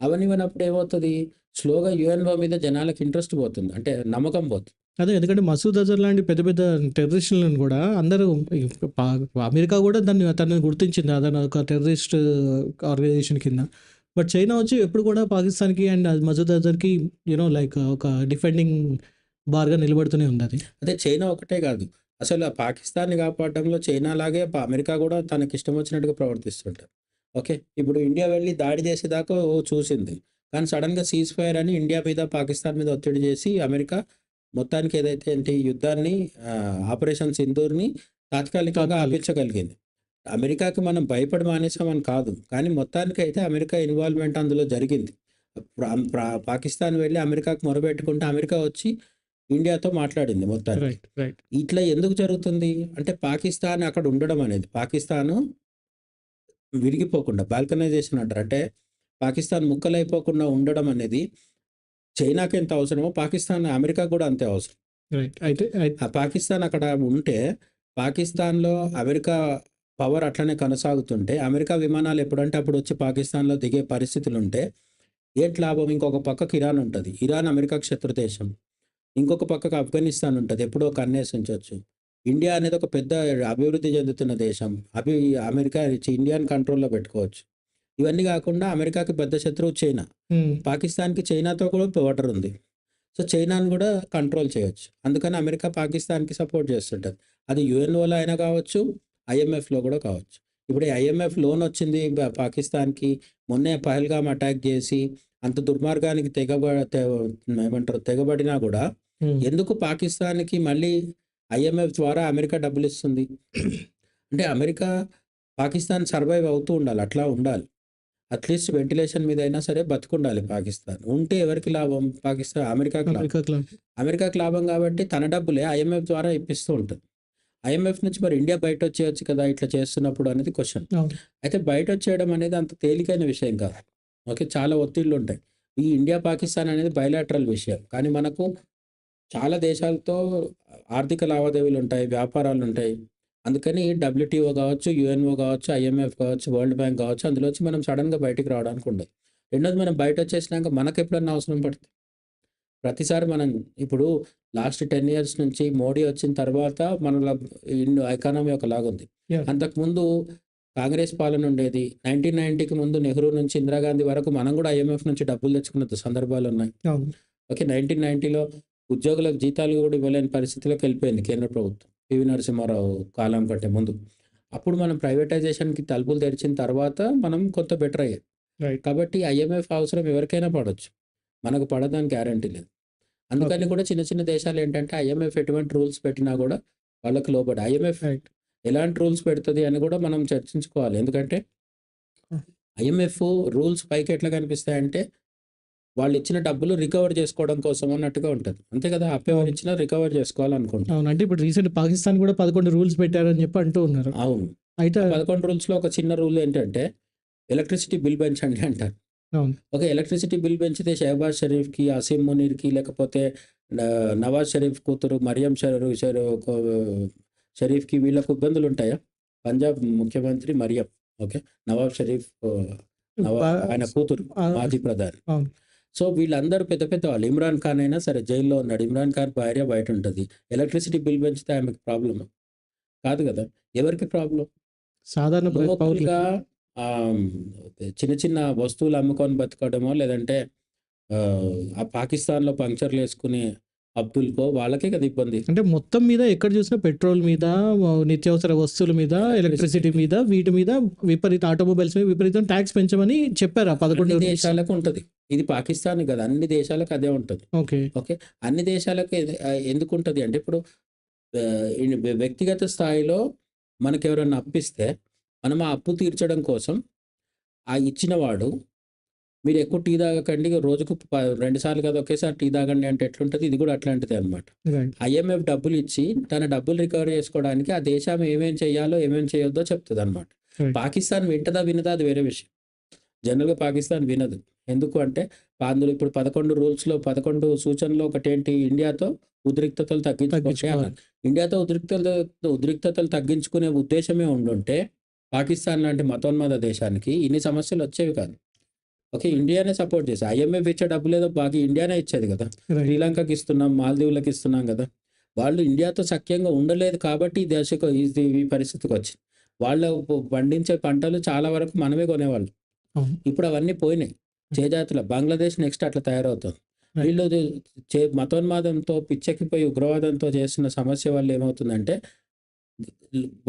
అవ్వనివ్వనప్పుడు ఏమవుతది? స్లోగా యూఎన్ఓ మీద జనాలకి ఇంట్రెస్ట్ పోతుంది. అంటే నమ్మకం పోతుంది. అదే ఎందుకంటే మసూద్ అజర్ లాంటి పెద్ద పెద్ద టెర్రరిస్టులను కూడా అందరూ అమెరికా కూడా దాన్ని తనని గుర్తించింది. అతను ఒక టెర్రరిస్ట్ ఆర్గనైజేషన్ కింద. బట్ చైనా వచ్చి ఎప్పుడు కూడా పాకిస్తాన్‌కి అండ్ మసూద్ అజర్‌కి యూ నో లైక్ ఒక డిఫెండింగ్ బార్‌గా నిలబడుతూనే ఉందది. అదే చైనా ఒకటే కాదు. అసలు ఆ పాకిస్తాన్‌ని కాపాడడంలో చైనా లాగే అమెరికా కూడా తనకిష్టం వచ్చినట్టుగా ప్రవర్తిస్తుంటారు. ఓకే. ఇప్పుడు ఇండియా వెళ్ళి దాడి చేసేదాకా ఓ చూసింది. కానీ సడెన్‌గా సీజ్ ఫైర్ అని ఇండియా మీద, పాకిస్తాన్ మీద ఒత్తిడి చేసి అమెరికా మొత్తానికి ఏదైతే ఏంటి యుద్ధాన్ని ఆపరేషన్ సింధూర్‌ని తాత్కాలికంగా తాత్కాలిక. ఆపించగలిగింది. అమెరికాకి మనం భయపడి మానేసామని కాదు. కానీ మొత్తానికైతే అమెరికా ఇన్వాల్వ్‌మెంట్ అందులో జరిగింది. పాకిస్తాన్ వెళ్ళి అమెరికాకి మొరబెట్టుకుంటే అమెరికా వచ్చి ఇండియాతో మాట్లాడింది మొత్తానికి. రైట్. రైట్. ఇట్లా ఎందుకు జరుగుతుంది? అంటే పాకిస్తాన్ అక్కడ ఉండడం అనేది. పాకిస్తాను విరిగిపోకుండా బాల్కనైజేషన్ అంటారు. అంటే పాకిస్తాన్ ముక్కలైపోకుండా ఉండడం అనేది చైనాకి ఎంత అవసరమో పాకిస్తాన్ అమెరికాకి కూడా అంతే అవసరం. రైట్. అయితే పాకిస్తాన్ అక్కడ ఉంటే పాకిస్తాన్‌లో అమెరికా పవర్ అట్లనే కొనసాగుతుంటే అమెరికా విమానాలు ఎప్పుడంటే అప్పుడు వచ్చి పాకిస్తాన్‌లో దిగే పరిస్థితులుంటే ఏంటి లాభం? ఇంకొక పక్కకి ఇరాన్ ఉంటది. ఇరాన్ అమెరికాకి శత్రు దేశం. ఇంకొక పక్కకు ఆఫ్ఘనిస్తాన్ ఉంటది. ఎప్పుడో కన్నేసి ఉంచొచ్చు. ఇండియా అనేది ఒక పెద్ద అభివృద్ధి చెందుతున్న దేశం. అభి అమెరికా ఇండియాని కంట్రోల్‌లో పెట్టుకోవచ్చు. ఇవన్నీ కాకుండా అమెరికాకి పెద్ద శత్రువు చైనా. పాకిస్తాన్‌కి చైనాతో కూడా బోర్డర్ ఉంది. సో, చైనాని కూడా కంట్రోల్ చేయొచ్చు. అందుకని అమెరికా పాకిస్తాన్‌కి సపోర్ట్ చేస్తుంటది. అది యూఎన్ఓలో అయినా కావచ్చు, ఐఎంఎఫ్‌లో కూడా కావచ్చు. ఇప్పుడు ఐఎంఎఫ్ లోన్ వచ్చింది పాకిస్తాన్‌కి. మొన్నే పహల్గామ్ అటాక్ చేసి అంత దుర్మార్గానికి తెగబ ఏమంటారు తెగబడినా కూడా. ఎందుకు పాకిస్తాన్‌కి మళ్ళీ ఐఎంఎఫ్ ద్వారా అమెరికా డబ్బులిస్తుంది? అంటే అమెరికా పాకిస్తాన్ సర్వైవ్ అవుతూ ఉండాలి. అట్లా ఉండాలి. అట్‌లీస్ట్ వెంటిలేషన్ మీద అయినా సరే బతికుండాలి పాకిస్తాన్. ఉంటే ఎవరికి లాభం? పాకిస్తాన్ అమెరికాకి లాభం. అమెరికా. అమెరికాకి లాభం కాబట్టి తన డబ్బులే ఐఎంఎఫ్ ద్వారా ఇప్పిస్తూ ఉంటది. ఐఎంఎఫ్ నుంచి మరి ఇండియా బయటొచ్చేయొచ్చు కదా! ఇట్లా చేస్తున్నప్పుడు అనేది. అవును. అయితే బయటొచ్చేయడం అనేది అంత తేలికైన విషయం కాదు. ఓకే. చాలా ఒత్తిళ్ళుంటాయి. ఈ ఇండియా, పాకిస్తాన్ అనేది బైలాటరల్ విషయం. కానీ మనకు చాలా దేశాలతో ఆర్థిక లావాదేవీలుంటాయి, వ్యాపారాలుంటాయి. అందుకని డబ్ల్యూటీఓ కావచ్చు, యూఎన్ఓ కావచ్చు, ఐఎంఎఫ్ కావచ్చు, వరల్డ్ బ్యాంక్ కావచ్చు అందులోంచి మనం సడెన్‌గా బయటికి రావడానికి ఉండదు. రెండోది మనం బయటొచ్చేసినాక మనకెప్పుడన్నా అవసరం పడుతుంది. ప్రతిసారి మనం ఇప్పుడు లాస్ట్ 10 ఇయర్స్ నుంచి మోడీ వచ్చిన తర్వాత మనల ఇన్ ఎకానమీ ఒకలాగుంది. యాహ్! అంతకుముందు కాంగ్రెస్ పాలన ఉండేది. 1990కి ముందు నెహ్రూ నుంచి ఇందిరాగాంధీ వరకు మనం కూడా ఐఎంఎఫ్ నుంచి డబ్బులు తెచ్చుకున్న సందర్భాలున్నాయి. అవును. ఓకే. 1990లో ఉద్యోగులకు జీతాలు కూడా ఇవ్వలేని పరిస్థితిలోకి వెళ్ళిపోయింది కేంద్ర ప్రభుత్వం. పివి నరసింహారావు కాలం కంటే ముందు. అప్పుడు మనం ప్రైవేటైజేషన్‌కి తలుపులు తెరిచిన తర్వాత మనం కొంత బెటర్ అయ్యేది. కాబట్టి ఐఎంఎఫ్ అవసరం ఎవరికైనా పడొచ్చు. మనకు పడదని గ్యారంటీ లేదు. అందుకని. కూడా చిన్న చిన్న దేశాలు ఏంటంటే ఐఎంఎఫ్ ఎటువంటి రూల్స్ పెట్టినా కూడా వాళ్ళకి లోబడి ఐఎంఎఫ్. ఎలాంటి రూల్స్ పెడుతది అని కూడా మనం చర్చించుకోవాలి. ఎందుకంటే. ఐఎంఎఫ్ రూల్స్ పైకి ఎట్లా కనిపిస్తాయంటే వాళ్ళు ఇచ్చిన డబ్బులు రికవర్ చేసుకోవడం కోసం అన్నట్టుగా ఉంటుంది అంతే కదా అప్పు ఎవరు ఇచ్చినా రికవర్ చేసుకోవాలనుకుంటాం అవును అంటే ఇప్పుడు రీసెంట్ పాకిస్తాన్ కూడా పదకొండు రూల్స్ పెట్టారని చెప్పి అంటూ ఉన్నారు అవును అయితే పదకొండు రూల్స్లో ఒక చిన్న రూల్ ఏంటంటే ఎలక్ట్రిసిటీ బిల్ పెంచండి అంటారు ఓకే ఎలక్ట్రిసిటీ బిల్ పెంచితే షహబాజ్ షరీఫ్కి అసీం మునీర్కి లేకపోతే నవాజ్ షరీఫ్ కూతురు మరియం షరీఫ్ షరీఫ్ షరీఫ్కి వీళ్ళకు ఇబ్బందులు ఉంటాయా? పంజాబ్ ముఖ్యమంత్రి మరియం ఓకే. నవాబ్ షరీఫ్ ఆయన కూతురు మాజీ ప్రధాని. సో వీళ్ళందరూ పెద్ద పెద్ద వాళ్ళు. ఇమ్రాన్ ఖాన్ అయినా సరే జైల్లో ఉన్నాడు. ఇమ్రాన్ ఖాన్ భార్య బయట ఉంటుంది. ఎలక్ట్రిసిటీ బిల్ పెంచితే ఆమెకు ప్రాబ్లమ్? కాదు కదా. ఎవరికి ప్రాబ్లం? సాధారణ చిన్న చిన్న వస్తువులు అమ్ముకొని బతకడమో లేదంటే ఆ, పాకిస్తాన్లో పంక్చర్లు వేసుకునే అబ్దుల్కో వాళ్ళకే కదా ఇబ్బంది. అంటే మొత్తం మీద ఎక్కడ చూసినా పెట్రోల్ మీద నిత్యావసర వస్తువుల మీద ఎలక్ట్రిసిటీ మీద వీటి మీద విపరీత ఆటోమొబైల్స్ మీద విపరీతం ట్యాక్స్ పెంచమని చెప్పారు ఆ పదకొండు దేశాలకు ఉంటుంది. ఇది పాకిస్తాన్ కదా అన్ని దేశాలకు అదే ఉంటుంది. ఓకే. ఓకే? అన్ని దేశాలకు ఎందుకు ఉంటుంది అంటే ఇప్పుడు వ్యక్తిగత స్థాయిలో మనకు ఎవరైనా అప్పిస్తే మనం ఆ అప్పు తీర్చడం కోసం ఆ ఇచ్చిన వాడు మీరు ఎక్కువ టీ తాగకండి రోజుకు రెండు సార్లు కదా ఒకేసారి టీ తాగండి అంటే ఎట్లుంటుంది? ఇది కూడా అట్లాంటిదే అనమాట ఐఎంఎఫ్ డబ్బులు ఇచ్చి తన డబ్బులు రికవర్ చేసుకోవడానికి ఆ దేశం ఏమేం చేయాలో ఏమేం చేయొద్దో చెప్తుంది అనమాట. పాకిస్తాన్ వింటదా వినదా అది వేరే విషయం. జనరల్గా పాకిస్తాన్ వినదు. ఎందుకు అంటే అందులో ఇప్పుడు పదకొండు రూల్స్లో పదకొండు సూచనలు ఒకటేంటి? ఇండియాతో ఉద్రిక్తతలు తగ్గించుకోవాలి. ఇండియాతో ఉద్రిక్తతలు ఉద్రిక్తతలు తగ్గించుకునే ఉద్దేశమే ఉండుంటే పాకిస్తాన్ లాంటి మతోన్మాద దేశానికి ఇన్ని సమస్యలు వచ్చేవి కాదు. ఓకే ఇండియానే సపోర్ట్ చేసి ఐఎంఎఫ్ ఇచ్చే డబ్బులు ఏదో బాగా ఇండియానే ఇచ్చేది కదా. శ్రీలంకకి ఇస్తున్నాం మాల్దీవులకు ఇస్తున్నాం కదా. వాళ్ళు ఇండియాతో సఖ్యంగా ఉండలేదు కాబట్టి ఈ దేశకు ఈ పరిస్థితికి వచ్చింది. వాళ్ళు పండించే పంటలు చాలా వరకు మనమే కొనేవాళ్ళు. ఇప్పుడు అవన్నీ పోయినాయి. చేజాతుల బంగ్లాదేశ్ నెక్స్ట్ అట్లా తయారవుతుంది. వీళ్ళు చే మతోన్మాదంతో పిచ్చెక్కిపోయి ఉగ్రవాదంతో చేసిన సమస్య వల్ల ఏమవుతుందంటే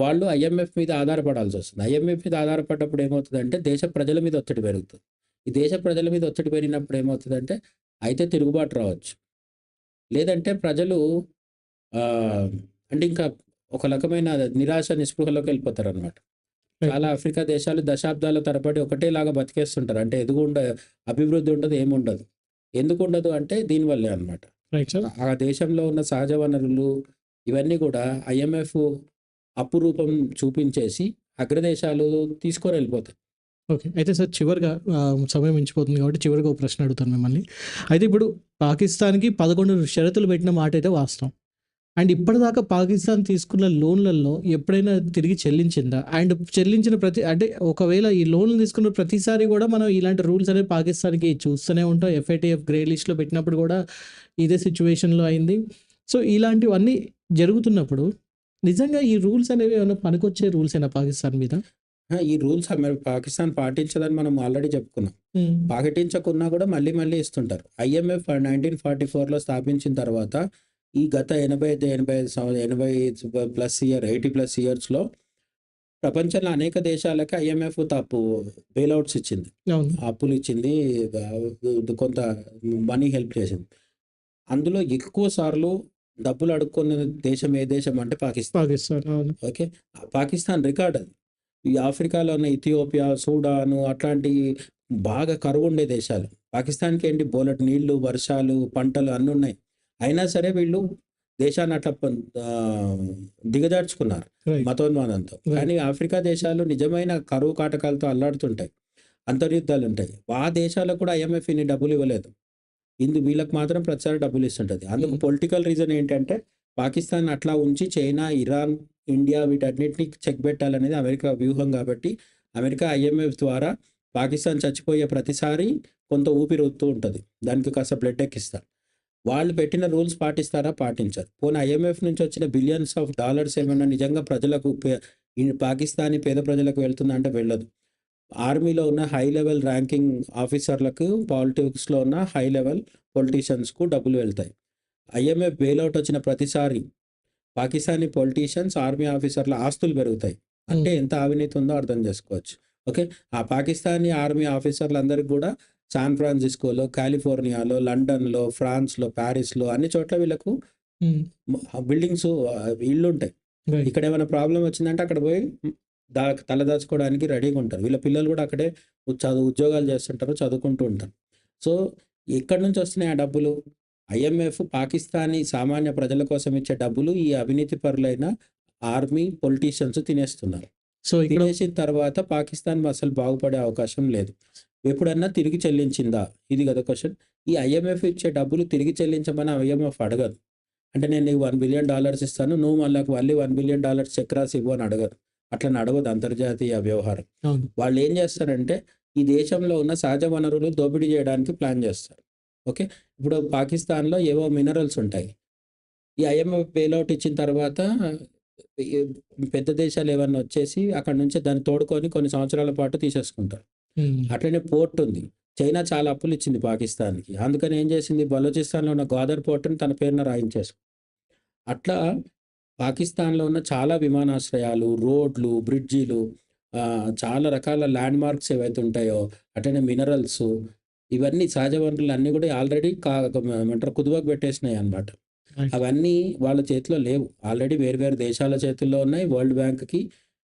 వాళ్ళు ఐఎంఎఫ్ మీద ఆధారపడాల్సి వస్తుంది. ఐఎంఎఫ్ మీద ఆధారపడ్డప్పుడు ఏమవుతుందంటే దేశ ప్రజల మీద ఒత్తిడి పెరుగుతుంది. ఈ దేశ ప్రజల మీద ఒత్తిడి పెరిగినప్పుడు ఏమవుతుందంటే అయితే తిరుగుబాటు రావచ్చు. లేదంటే ప్రజలు అంటే ఇంకా ఒక రకమైన నిరాశ నిస్పృహలోకి వెళ్ళిపోతారు అనమాట చాలా ఆఫ్రికా దేశాలు దశాబ్దాల తరబడి ఒకటేలాగా బతికేస్తుంటారు. అంటే ఎదుగు ఉండ అభివృద్ధి ఉండదు ఏముండదు ఎందుకు ఉండదు అంటే దీనివల్లే అనమాట ఆ దేశంలో ఉన్న సహజ వనరులు ఇవన్నీ కూడా ఐఎంఎఫ్ అపురూపం చూపించేసి అగ్రదేశాలు తీసుకొని వెళ్ళిపోతాయి ఓకే. అయితే సార్ చివరిగా సమయం మించిపోతుంది కాబట్టి చివరిగా ఒక ప్రశ్న అడుగుతాను మిమ్మల్ని. అయితే ఇప్పుడు పాకిస్తాన్కి పదకొండు షరతులు పెట్టిన మాట అయితే వాస్తవం. అండ్ ఇప్పటిదాకా పాకిస్తాన్ తీసుకున్న లోన్లలో ఎప్పుడైనా తిరిగి చెల్లించిందా? అండ్ చెల్లించిన ప్రతి అంటే ఒకవేళ ఈ లోన్లు తీసుకున్న ప్రతిసారి కూడా మనం ఇలాంటి రూల్స్ అనేవి పాకిస్తాన్కి చూస్తూనే ఉంటాం. ఎఫ్ఐటిఎఫ్ గ్రే లిస్ట్లో పెట్టినప్పుడు కూడా ఇదే సిచ్యువేషన్లో అయింది. సో ఇలాంటివన్నీ జరుగుతున్నప్పుడు నిజంగా ఈ రూల్స్ అనేవి ఏమైనా పనికొచ్చే రూల్స్ అయినా పాకిస్తాన్ మీద? ఈ రూల్స్ పాకిస్తాన్ పాటించదని మనం ఆల్రెడీ చెప్పుకున్నాం. పాటించకున్నా కూడా మళ్ళీ మళ్ళీ ఇస్తుంటారు. ఐఎంఎఫ్ నైన్టీన్ ఫార్టీ ఫోర్లో స్థాపించిన తర్వాత ఈ గత ఎనభై ఐదు ఎనభై ఐదు ఎనభై ప్లస్ ఇయర్ ఎయిటీ ప్లస్ ఇయర్స్లో ప్రపంచంలో అనేక దేశాలకి ఐఎంఎఫ్ తప్పు బెయిల్అవుట్స్ ఇచ్చింది. అప్పులు ఇచ్చింది కొంత మనీ హెల్ప్ చేసింది. అందులో ఎక్కువ సార్లు డబ్బులు అడుక్కున్న దేశం ఏ దేశం అంటే పాకిస్తాన్. పాకిస్తాన్ అవును. ఓకే? పాకిస్తాన్ రికార్డ్ అది. ఈ ఆఫ్రికాలో ఉన్న ఇథియోపియా సూడాను అట్లాంటి బాగా కరువు ఉండే దేశాలు. పాకిస్తాన్కి ఏంటి? బోలెట్ నీళ్ళు వర్షాలు పంటలు అన్నీ ఉన్నాయి. అయినా సరే వీళ్ళు దేశాన్ని అట్లా దిగజార్చుకున్నారు Right. కానీ ఆఫ్రికా దేశాలు నిజమైన కరువు కాటకాలతో అల్లాడుతుంటాయి. అంతర్యుద్ధాలు ఉంటాయి ఆ దేశాలకు కూడా ఐఎంఎఫ్ ఇన్ని డబ్బులు ఇవ్వలేదు. ఇందు వీళ్ళకి మాత్రం ప్రతిసారి డబ్బులు ఇస్తుంటుంది అందుకు. పొలిటికల్ రీజన్ ఏంటంటే పాకిస్తాన్ అట్లా ఉంచి చైనా ఇరాన్ ఇండియా వీటన్నిటిని చెక్ పెట్టాలనేది అమెరికా వ్యూహం కాబట్టి అమెరికా ఐఎంఎఫ్ ద్వారా పాకిస్తాన్ చచ్చిపోయే ప్రతిసారి కొంత ఊపిరి వస్తూ ఉంటుంది. దానికి కాస్త బ్లడ్ ఎక్కిస్తారు వాళ్ళు పెట్టిన రూల్స్ పాటిస్తారా? పాటించారు. పోనీ ఐఎంఎఫ్ నుంచి వచ్చిన బిలియన్స్ ఆఫ్ డాలర్స్ ఏమైనా నిజంగా ప్రజలకు పాకిస్తానీ పేద ప్రజలకు వెళ్తుందా అంటే వెళ్ళదు. ఆర్మీలో ఉన్న హై లెవెల్ ర్యాంకింగ్ ఆఫీసర్లకు పాలిటిక్స్లో ఉన్న హై లెవెల్ పొలిటీషియన్స్కు డబ్బులు వెళ్తాయి. ఐఎంఎఫ్ బెయిల్అవుట్ వచ్చిన ప్రతిసారి పాకిస్తానీ పొలిటీషియన్స్ ఆర్మీ ఆఫీసర్ల ఆస్తులు పెరుగుతాయి. అంటే ఎంత అవినీతి ఉందో అర్థం చేసుకోవచ్చు. ఓకే? ఆ పాకిస్తానీ ఆర్మీ ఆఫీసర్లందరికీ కూడా శాన్ ఫ్రాన్సిస్కోలో కాలిఫోర్నియాలో లండన్లో ఫ్రాన్స్లో ప్యారిస్లో అన్ని చోట్ల వీళ్ళకు బిల్డింగ్స్ ఇళ్ళు ఉంటాయి ఇక్కడ ఏమైనా ప్రాబ్లం వచ్చిందంటే అక్కడ పోయి దా తలదాచుకోవడానికి రెడీగా ఉంటారు. వీళ్ళ పిల్లలు కూడా అక్కడే చదువు ఉద్యోగాలు చేస్తుంటారు చదువుకుంటూ ఉంటారు. సో ఎక్కడి నుంచి వస్తున్నాయి ఆ డబ్బులు? ఐఎంఎఫ్ పాకిస్తానీ సామాన్య ప్రజల కోసం ఇచ్చే డబ్బులు ఈ అవినీతి పరులైన ఆర్మీ పొలిటీషియన్స్ తినేస్తున్నారు. సో తినేసిన తర్వాత పాకిస్తాన్ అసలు బాగుపడే అవకాశం లేదు. ఎప్పుడన్నా తిరిగి చెల్లించిందా? ఇది కదా క్వశ్చన్. ఈ ఐఎంఎఫ్ ఇచ్చే డబ్బులు తిరిగి చెల్లించమని ఐఎంఎఫ్ అడగదు. అంటే నేను నీకు వన్ బిలియన్ డాలర్స్ ఇస్తాను నువ్వు మళ్ళీ మళ్ళీ వన్ బిలియన్ డాలర్స్ చెక్ రాసి ఇవ్వు అని అడగదు. అట్లా అడగదు అంతర్జాతీయ వ్యవహారం. వాళ్ళు ఏం చేస్తారంటే ఈ దేశంలో ఉన్న సహజ వనరులు దోపిడీ చేయడానికి ప్లాన్ చేస్తారు. ఓకే? ఇప్పుడు పాకిస్తాన్లో ఏవో మినరల్స్ ఉంటాయి. ఈ ఐఎంఎఫ్ బెయిల్అవుట్ ఇచ్చిన తర్వాత పెద్ద దేశాలు ఏమన్నా వచ్చేసి అక్కడ నుంచి దాన్ని తోడుకొని కొన్ని సంవత్సరాల పాటు తీసేసుకుంటారు. అట్లనే పోర్ట్ ఉంది. చైనా చాలా అప్పులు ఇచ్చింది పాకిస్తాన్కి. అందుకని ఏం చేసింది? బలోచిస్తాన్లో ఉన్న గ్వాదర్ పోర్టుని తన పేరున రాయించేసు అట్లా పాకిస్తాన్లో ఉన్న చాలా విమానాశ్రయాలు రోడ్లు బ్రిడ్జీలు చాలా రకాల ల్యాండ్ మార్క్స్ ఏవైతే ఉంటాయో అట్లనే మినరల్స్ ఇవన్నీ సహజ వనరులు అన్నీ కూడా ఆల్రెడీ కా ఏమంటారు కుదువకు పెట్టేసినాయి Right. అవన్నీ వాళ్ళ చేతిలో లేవు. ఆల్రెడీ వేరు వేరు దేశాల చేతుల్లో ఉన్నాయి. వరల్డ్ బ్యాంక్కి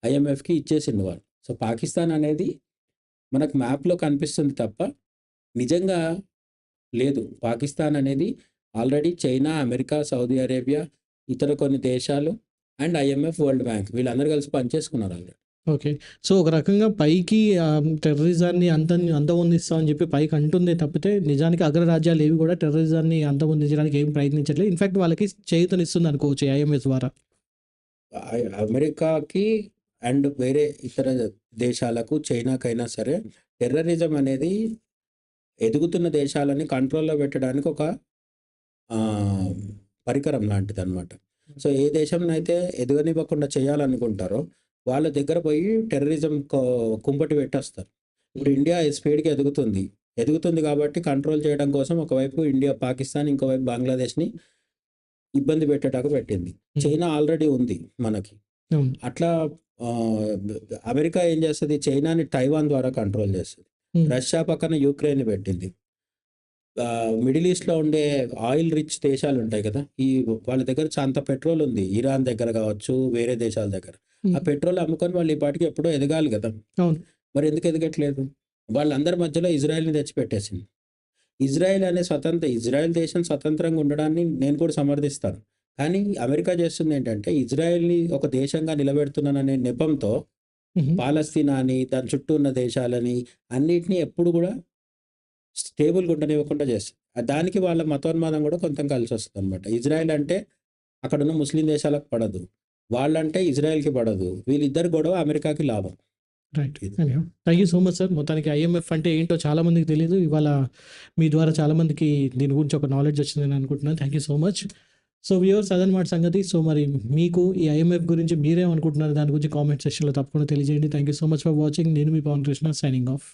ఐఎంఎఫ్కి ఇచ్చేసింది వాళ్ళు. సో పాకిస్తాన్ అనేది మనకు మ్యాప్లో కనిపిస్తుంది తప్ప నిజంగా లేదు. పాకిస్తాన్ అనేది already China America Saudi Arabia ఇతర కొన్ని దేశాలు అండ్ ఐఎంఎఫ్ వరల్డ్ బ్యాంక్ వీళ్ళందరూ కలిసి పనిచేసుకున్నారు ఆల్రెడీ. ఓకే. సో ఒక రకంగా పైకి టెర్రరిజాన్ని అంత అంతమొందిస్తామని చెప్పి పైకి అంటుందే తప్పితే నిజానికి అగ్రరాజ్యాలు ఏవి కూడా టెర్రరిజాన్ని అంతమొందించడానికి ఏం ప్రయత్నించట్లేదు. ఇన్ఫాక్ట్ వాళ్ళకి చేయూతనిస్తుంది అనుకోవచ్చు ఐఎంఎస్ ద్వారా. అమెరికాకి అండ్ వేరే ఇతర దేశాలకు చైనాకైనా సరే టెర్రరిజం అనేది ఎదుగుతున్న దేశాలని కంట్రోల్లో పెట్టడానికి ఒక పరికరం లాంటిది అనమాట సో ఏ దేశం అయితే ఎదగనివ్వకుండా చేయాలనుకుంటారో వాళ్ళ దగ్గర పోయి టెర్రరిజం కుంపటి పెట్టేస్తారు. ఇప్పుడు ఇండియా స్పీడ్గా ఎదుగుతుంది. ఎదుగుతుంది కాబట్టి కంట్రోల్ చేయడం కోసం ఒకవైపు ఇండియా పాకిస్తాన్ ఇంకోవైపు బంగ్లాదేశ్ని ఇబ్బంది పెట్టేటాకు పెట్టింది. చైనా ఆల్రెడీ ఉంది మనకి. అట్లా అమెరికా ఏం చేస్తుంది? చైనాని తైవాన్ ద్వారా కంట్రోల్ చేస్తుంది. రష్యా పక్కన యుక్రెయిన్ పెట్టింది. మిడిల్ ఈస్ట్లో ఉండే ఆయిల్ రిచ్ దేశాలు ఉంటాయి కదా ఈ వాళ్ళ దగ్గర అంత పెట్రోల్ ఉంది ఇరాన్ దగ్గర కావచ్చు వేరే దేశాల దగ్గర. ఆ పెట్రోల్ అమ్ముకొని వాళ్ళు ఈ పాటికి ఎప్పుడో ఎదగాలి కదా. మరి ఎందుకు ఎదగట్లేదు వాళ్ళందరి మధ్యలో ఇజ్రాయెల్ని తెచ్చిపెట్టేసింది ఇజ్రాయెల్ అనే స్వతంత్ర ఇజ్రాయెల్ దేశం స్వతంత్రంగా ఉండడాన్ని నేను కూడా సమర్థిస్తాను కానీ అమెరికా చేస్తుంది ఏంటంటే ఇజ్రాయెల్ని ఒక దేశంగా నిలబెడుతున్నాననే నెపంతో. పాలస్తీనా అని దాని చుట్టూ ఉన్న దేశాలని అన్నిటినీ ఎప్పుడు కూడా స్టేబుల్గా ఉండనివ్వకుండా చేస్తుంది ఆ దానికి వాళ్ళ మతోన్మాదం కూడా కొంత కలిసి వస్తుంది అనమాట ఇజ్రాయెల్ అంటే అక్కడ ఉన్న ముస్లిం దేశాలకు పడదు. వాళ్ళంటే ఇజ్రాయెల్కి పడదు. వీళ్ళిద్దరు గొడవ అమెరికాకి లాభం. Right. Thank you so much sir మొత్తానికి ఐఎంఎఫ్ అంటే ఏంటో చాలా మందికి తెలియదు ఇవాళ మీ ద్వారా చాలా మందికి దీని గురించి ఒక నాలెడ్జ్ వచ్చిందని అనుకుంటున్నాను. Thank you so much so viewers అదనమాట సంగతి. సో మరి మీకు ఈ ఐఎంఎఫ్ గురించి మీరేమనుకుంటున్నారు? దాని గురించి కామెంట్ సెక్షన్లో తప్పకుండా తెలియజేయండి. Thank you so much for watching నేను మీ పవన్ కృష్ణ సైనింగ్ ఆఫ్